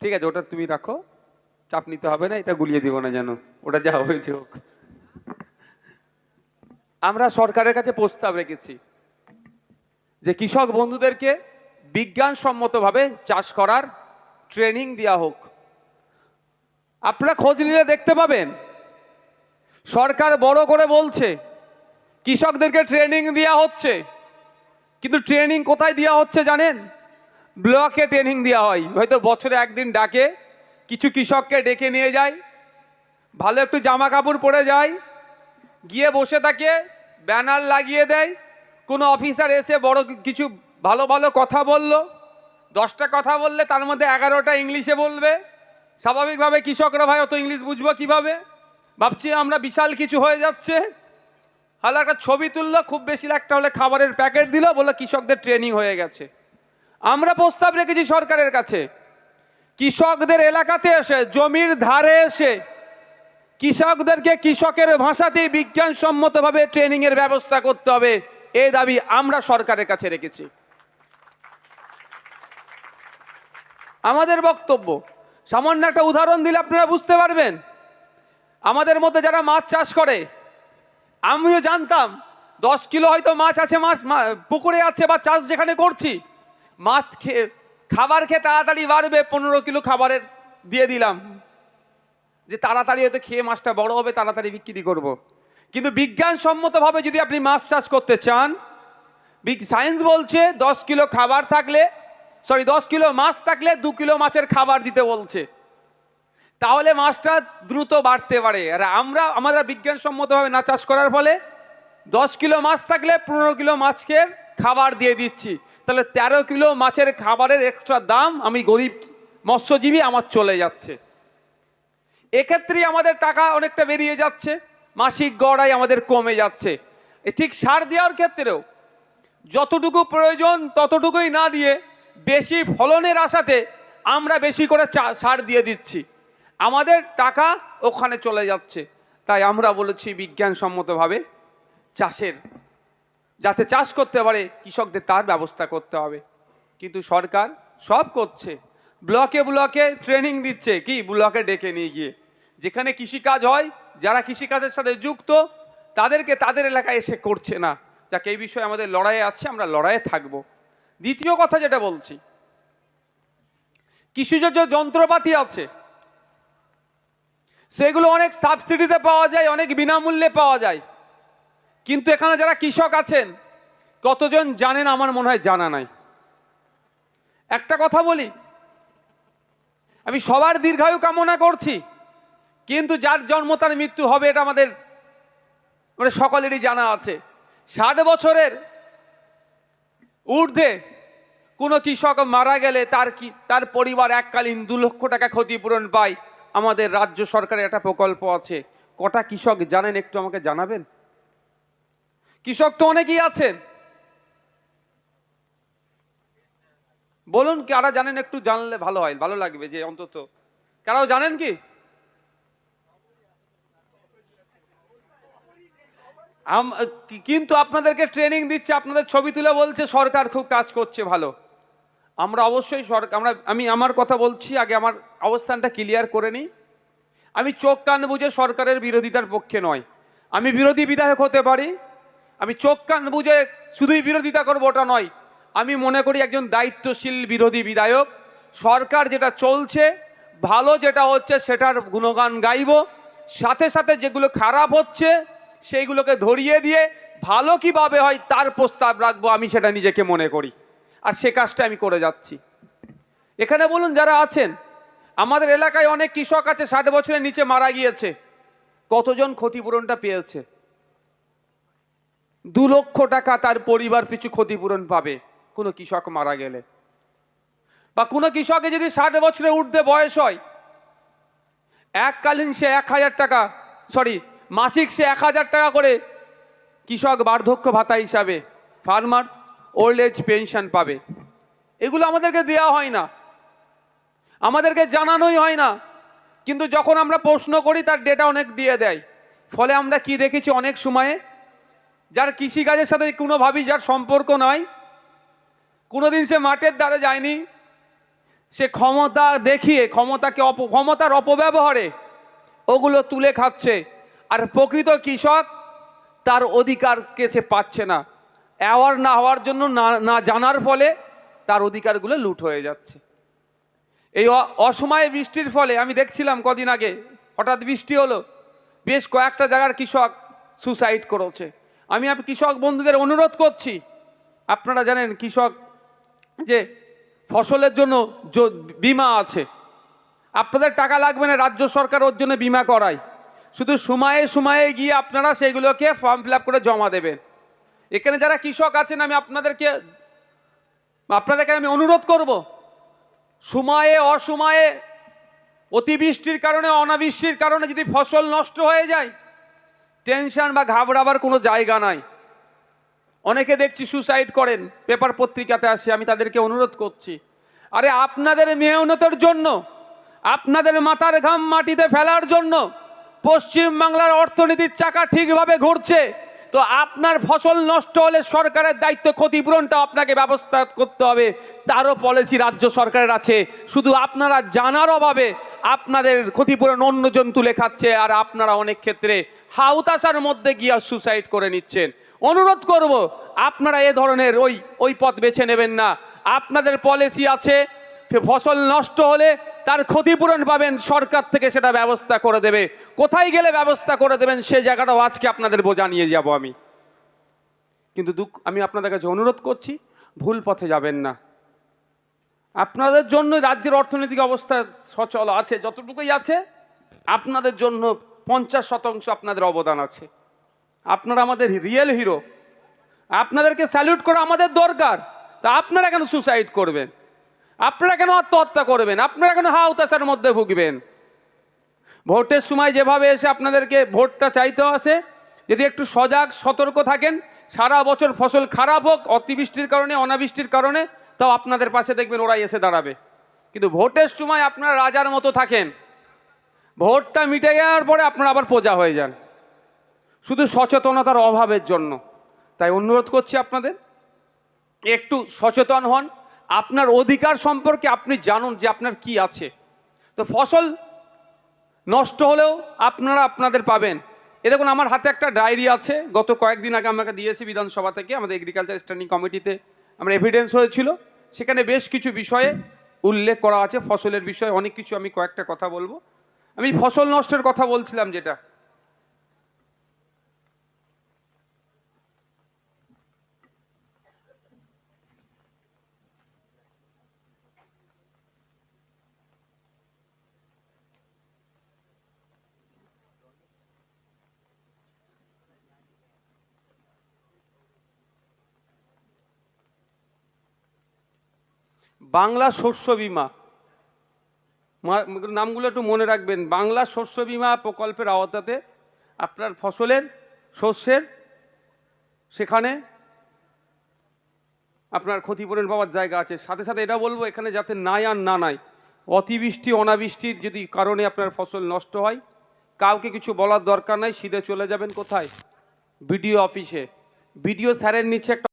ঠিক আছে, ওটা তুমি রাখো। চাপ নিতে হবে না, এটা গুলিয়ে দিব না যেন। ওটা যা হয়েছে হোক। আমরা সরকারের কাছে প্রস্তাব রেখেছি যে কৃষক বন্ধুদেরকে বিজ্ঞানসম্মতভাবে চাষ করার ট্রেনিং দেওয়া হোক। আপনারা খোঁজ নিলে দেখতে পাবেন, সরকার বড় করে বলছে, কৃষকদেরকে ট্রেনিং দেওয়া হচ্ছে। কিন্তু ট্রেনিং কোথায় দেওয়া হচ্ছে জানেন? ব্লকে ট্রেনিং দেওয়া হয়। হয়তো বছরে একদিন ডাকে, কিছু কৃষককে ডেকে নিয়ে যায়, ভালো একটু জামা কাপড় পরে যায়, গিয়ে বসে থাকে, ব্যানার লাগিয়ে দেয়, কোনো অফিসার এসে বড় কিছু ভালো ভালো কথা বলল, দশটা কথা বললে তার মধ্যে এগারোটা ইংলিশে বলবে, স্বাভাবিকভাবে কৃষকরা ভাই অত ইংলিশ বুঝব কীভাবে? ভাবছি আমরা বিশাল কিছু হয়ে যাচ্ছে। হালে একটা ছবি তুললো, খুব বেশি একটা হলে খাবারের প্যাকেট দিল বলে কৃষকদের ট্রেনিং হয়ে গেছে। আমরা প্রস্তাব রেখেছি সরকারের কাছে। কৃষকদের এলাকাতে এসে, জমির ধারে এসে, কৃষকদেরকে কৃষকের ভাষাতেই বিজ্ঞানসম্মতভাবে ট্রেনিংয়ের ব্যবস্থা করতে হবে এই দাবি আমরা সরকারের কাছে রেখেছি। আমাদের বক্তব্য, সামান্য একটা উদাহরণ দিলে আপনারা বুঝতে পারবেন। আমাদের মধ্যে যারা মাছ চাষ করে, আমিও জানতাম, দশ কিলো হয়তো মাছ আছে, মাছ পুকুরে আছে বা চাষ যেখানে করছি মাছ খেয়ে খাবার খেয়ে তাড়াতাড়ি বাড়বে, পনেরো কিলো খাবারের দিয়ে দিলাম। যে তাড়াতাড়ি হয়তো খেয়ে মাছটা বড় হবে, তাড়াতাড়ি বিক্রি করব। কিন্তু বিজ্ঞানসম্মতভাবে যদি আপনি মাছ চাষ করতে চান, বিগ সায়েন্স বলছে দশ কিলো খাবার থাকলে, সরি, দশ কিলো মাছ থাকলে দু কিলো মাছের খাবার দিতে বলছে। তাহলে মাছটা দ্রুত বাড়তে পারে। আর আমরা আমরা বিজ্ঞানসম্মতভাবে না চাষ করার ফলে দশ কিলো মাছ থাকলে পনেরো কিলো মাছকে খাবার দিয়ে দিচ্ছি। তাহলে তেরো কিলো মাছের খাবারের এক্সট্রা দাম আমি গরিব মৎস্যজীবী আমার চলে যাচ্ছে। এক্ষেত্রেই আমাদের টাকা অনেকটা বেরিয়ে যাচ্ছে, মাসিক গড়াই আমাদের কমে যাচ্ছে। ঠিক সার দেওয়ার ক্ষেত্রেও যতটুকু প্রয়োজন ততটুকুই না দিয়ে বেশি ফলনের আশাতে আমরা বেশি করে সার দিয়ে দিচ্ছি। আমাদের টাকা ওখানে চলে যাচ্ছে। তাই আমরা বলেছি বিজ্ঞানসম্মতভাবে চাষের যাতে চাষ করতে পারে, কৃষকদের তার ব্যবস্থা করতে হবে। কিন্তু সরকার সব করছে। ব্লকে ব্লকে ট্রেনিং দিচ্ছে। কি? ব্লকে ডেকে নিয়ে গিয়ে। যেখানে কৃষিকাজ হয়, যারা কৃষিকাজের সাথে যুক্ত, তাদেরকে তাদের এলাকায় এসে করছে না। যাকে, এই বিষয়ে আমাদের লড়াইয়ে আছে, আমরা লড়াইয়ে থাকব। দ্বিতীয় কথা যেটা বলছি, কৃষিজ যন্ত্রপাতি আছে, সেগুলো অনেক সাবসিডিতে পাওয়া যায়, অনেক বিনামূল্যে পাওয়া যায়। কিন্তু এখানে যারা কৃষক আছেন, কতজন জানেন আমার মনে হয় জানা নাই। একটা কথা বলি, আমি সবার দীর্ঘায়ু কামনা করছি, কিন্তু যার জন্ম তার মৃত্যু হবে এটা আমাদের মানে সকলেরই জানা আছে। ষাট বছরের ঊর্ধ্বে কোনো কৃষক মারা গেলে তার কি, তার পরিবার এককালীন দু লক্ষ টাকা ক্ষতিপূরণ পায়। আমাদের রাজ্য সরকারের একটা প্রকল্প আছে। কটা কৃষক জানেন একটু আমাকে জানাবেন? কৃষক তো অনেকেই আছেন। বলুন কারা জানেন, একটু জানলে ভালো হয়, ভালো লাগবে যে অন্তত। কারাও জানেন কি? কিন্তু আপনাদেরকে ট্রেনিং দিচ্ছে, আপনাদের ছবি তুলে বলছে, সরকার খুব কাজ করছে ভালো। আমরা অবশ্যই সরকার আমরা, আমি আমার কথা বলছি, আগে আমার অবস্থানটা ক্লিয়ার করে নিই। আমি চোখ কান বুঝে সরকারের বিরোধিতার পক্ষে নয়। আমি বিরোধী বিধায়ক হতে পারি আমি চোখ কান বুঝে শুধুই বিরোধিতা করব ওটা নয়। আমি মনে করি একজন দায়িত্বশীল বিরোধী বিধায়ক, সরকার যেটা চলছে, ভালো যেটা হচ্ছে সেটার গুণগান গাইব, সাথে সাথে যেগুলো খারাপ হচ্ছে সেইগুলোকে ধরিয়ে দিয়ে ভালো কীভাবে হয় তার প্রস্তাব রাখব আমি সেটা নিজেকে মনে করি। আর সে কাজটা আমি করে যাচ্ছি। এখানে বলুন যারা আছেন, আমাদের এলাকায় অনেক কৃষক আছে, ষাট বছরের নিচে মারা গিয়েছে। কতজন ক্ষতিপূরণটা পেয়েছে? দু লক্ষ টাকা তার পরিবার পিছু ক্ষতিপূরণ পাবে। কোনো কৃষক মারা গেলে। বা কোনো কৃষকে যদি ষাট বছরে ঊর্ধ্বে বয়স হয়, এককালীন সে এক হাজার টাকা সরি মাসিক সে এক হাজার টাকা করে কৃষক বার্ধক্য ভাতা হিসাবে ফার্মার ওল্ড এজ পেনশন পাবে। এগুলো আমাদেরকে দেওয়া হয় না। আমাদেরকে জানানোই হয় না। কিন্তু যখন আমরা প্রশ্ন করি, তার ডেটা অনেক দিয়ে দেয়। ফলে আমরা কি দেখেছি? অনেক সময়ে যার কৃষিকাজের সাথে কোনোভাবেই যার সম্পর্ক নয়, কোনোদিন সে মাঠের দ্বারে যায়নি। সে ক্ষমতা দেখিয়ে, ক্ষমতাকে অপ, ক্ষমতার অপব্যবহারে ওগুলো তুলে খাচ্ছে। আর প্রকৃত কৃষক তার অধিকারকে সে পাচ্ছে না। অ্যাওয়ার না হওয়ার জন্য না না জানার ফলে তার অধিকারগুলো লুট হয়ে যাচ্ছে। এই অসময়ে বৃষ্টির ফলে, আমি দেখছিলাম কদিন আগে, হঠাৎ বৃষ্টি হলো, বেশ কয়েকটা জায়গার কৃষক সুসাইড করেছে। আমি কৃষক বন্ধুদের অনুরোধ করছি। আপনারা জানেন কৃষক যে ফসলের জন্য বিমা আছে। আপনাদের টাকা লাগবে না, রাজ্য সরকার ওর জন্য বিমা করায়। শুধু সময়ে সময়ে গিয়ে আপনারা সেগুলোকে ফর্ম ফিল করে জমা দেবেন। এখানে যারা কৃষক আছেন, আমি আপনাদেরকে আপনাদেরকে আমি অনুরোধ করব, সময়ে অসময়ে অতিবৃষ্টির কারণে, অনাবৃষ্টির কারণে যদি ফসল নষ্ট হয়ে যায় টেনশন বা ঘাবড়াবার কোনো জায়গা নাই। অনেকে দেখছি সুসাইড করেন, পেপার পত্রিকাতে আসে, আমি তাদেরকে অনুরোধ করছি। আরে আপনাদের মেহনতের জন্য, আপনাদের মাথার ঘাম মাটিতে ফেলার জন্য পশ্চিম বাংলার অর্থনীতির চাকা ঠিকভাবে ঘুরছে। তো আপনার ফসল নষ্ট হলে সরকারের দায়িত্ব ক্ষতিপূরণটা আপনাকে ব্যবস্থা করতে হবে। তারও পলিসি রাজ্য সরকারের আছে। শুধু আপনারা জানার অভাবে আপনাদের ক্ষতিপূরণ অন্যজন তুলে খাচ্ছে আর আপনারা অনেক ক্ষেত্রে হাউতাশার মধ্যে গিয়ে সুসাইড করে নিচ্ছেন। অনুরোধ করব, আপনারা এ ধরনের ওই ওই পথ বেছে নেবেন না। আপনাদের পলিসি আছে, ফসল নষ্ট হলে তার ক্ষতিপূরণ পাবেন, সরকার থেকে সেটা ব্যবস্থা করে দেবে। কোথায় গেলে ব্যবস্থা করে দেবেন, সে জায়গাটাও আজকে আপনাদের বোঝা নিয়ে যাব আমি। কিন্তু দুঃখ, আমি আপনাদের কাছে অনুরোধ করছি, ভুল পথে যাবেন না। আপনাদের জন্য রাজ্যের অর্থনৈতিক অবস্থা সচল আছে, যতটুকুই আছে, আপনাদের জন্য পঞ্চাশ শতাংশ আপনাদের অবদান আছে। আপনারা আমাদের রিয়েল হিরো আপনাদেরকে স্যালুট করা আমাদের দরকার। তা আপনারা কেন সুসাইড করবেন? আপনারা কেন আত্মহত্যা করবেন? আপনারা কেন হাউতাসার মধ্যে ভুগবেন? ভোটের সময় যেভাবে এসে আপনাদেরকে ভোটটা চাইতে আসে, যদি একটু সজাগ, সতর্ক থাকেন, সারা বছর ফসল খারাপ হোক, অতিবৃষ্টির কারণে, অনাবৃষ্টির কারণে, তাও আপনাদের পাশে দেখবেন ওরাই এসে দাঁড়াবে। কিন্তু ভোটের সময় আপনারা রাজার মতো থাকেন। ভোটটা মিটে যাওয়ার পরে আপনারা আবার প্রজা হয়ে যান। শুধু সচেতনতার অভাবের জন্য। তাই অনুরোধ করছি আপনাদের, একটু সচেতন হন আপনার অধিকার সম্পর্কে আপনি জানুন যে আপনার কি আছে। তো ফসল নষ্ট হলেও আপনারা আপনাদের পাবেন। এ দেখুন, আমার হাতে একটা ডায়েরি আছে। গত কয়েকদিন আগে আমাকে দিয়েছে বিধানসভা থেকে। আমাদের এগ্রিকালচার স্ট্যান্ডিং কমিটিতে আমরা এভিডেন্স হয়েছিল। সেখানে বেশ কিছু বিষয়ে উল্লেখ করা আছে। ফসলের বিষয়ে অনেক কিছু আমি কয়েকটা কথা বলব। আমি ফসল নষ্টের কথা বলছিলাম যেটা। বাংলা শস্য বিমা। নামগুলো একটু মনে রাখবেন। বাংলা শস্য বিমা প্রকল্পের আওতাতে আপনার ফসলের, শস্যের, সেখানে আপনার ক্ষতিপূরণ পাওয়ার জায়গা আছে। সাথে সাথে এটা বলব, এখানে যাতে নাই আর না নাই, অতিবৃষ্টি, অনাবৃষ্টির যদি কারণে আপনার ফসল নষ্ট হয়, কাউকে কিছু বলার দরকার নাই, সিধে চলে যাবেন কোথায়? বিডিও অফিসে। বিডিও স্যারের নিচে একটা